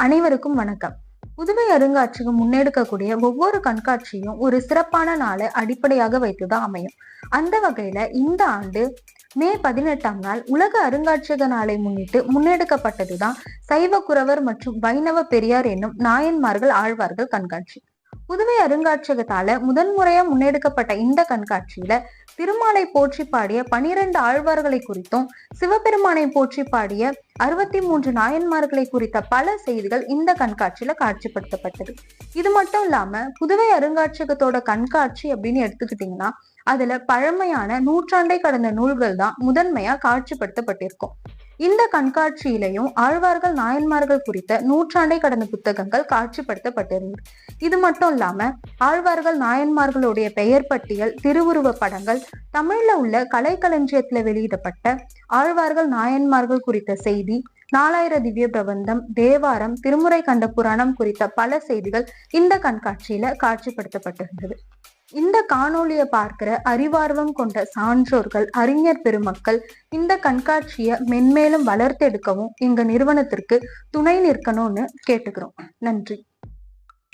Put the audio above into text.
அனைவருக்கும் வணக்கம். புதுவை அருங்காட்சியகம் முன்னெடுக்கக்கூடிய ஒவ்வொரு கண்காட்சியும் ஒரு சிறப்பான நாளை அடிப்படையாக வைத்துதான் அமையும். அந்த வகையில இந்த ஆண்டு மே பதினெட்டாம் நாள் உலக அருங்காட்சியக நாளை முன்னிட்டு முன்னெடுக்கப்பட்டதுதான் சைவ குறவர் மற்றும் வைணவ பெரியார் என்னும் நாயன்மார்கள் ஆழ்வார்கள் கண்காட்சி. புதுவை அருங்காட்சியகத்தால முதன்முறையா முன்னெடுக்கப்பட்ட இந்த கண்காட்சியில திருமாலை போற்றி பாடிய பனிரெண்டு ஆழ்வார்களை குறித்தும் சிவபெருமானை போற்றி பாடிய அறுபத்தி மூன்று நாயன்மார்களை குறித்த பல செய்திகள் இந்த கண்காட்சியில காட்சிப்படுத்தப்பட்டது. இது மட்டும் இல்லாம புதுவை அருங்காட்சியகத்தோட கண்காட்சி அப்படின்னு எடுத்துக்கிட்டீங்கன்னா அதுல பழமையான நூற்றாண்டை கடந்த நூல்கள் தான் முதன்மையா காட்சிப்படுத்தப்பட்டிருக்கும். இந்த கண்காட்சியிலையும் ஆழ்வார்கள் நாயன்மார்கள் குறித்த நூற்றாண்டை கடந்த புத்தகங்கள் காட்சிப்படுத்தப்பட்டிருந்தது. இது மட்டும் இல்லாம ஆழ்வார்கள் நாயன்மார்களுடைய பெயர் பட்டியல் திருவுருவ படங்கள் தமிழ்ல உள்ள கலைக்களஞ்சியத்துல வெளியிடப்பட்ட ஆழ்வார்கள் நாயன்மார்கள் குறித்த செய்தி நாலாயிர திவ்ய பிரபந்தம் தேவாரம் திருமுறை கண்ட புராணம் குறித்த பல செய்திகள் இந்த கண்காட்சியில காட்சிப்படுத்தப்பட்டிருந்தது. இந்த காணொளியை பார்க்கிற அறிவார்வம் கொண்ட சான்றோர்கள் அறிஞர் பெருமக்கள் இந்த கண்காட்சியை மென்மேலும் வளர்த்தெடுக்கவும் எங்க நிறுவனத்திற்கு துணை நிற்கணும்னு கேட்டுக்கிறோம். நன்றி.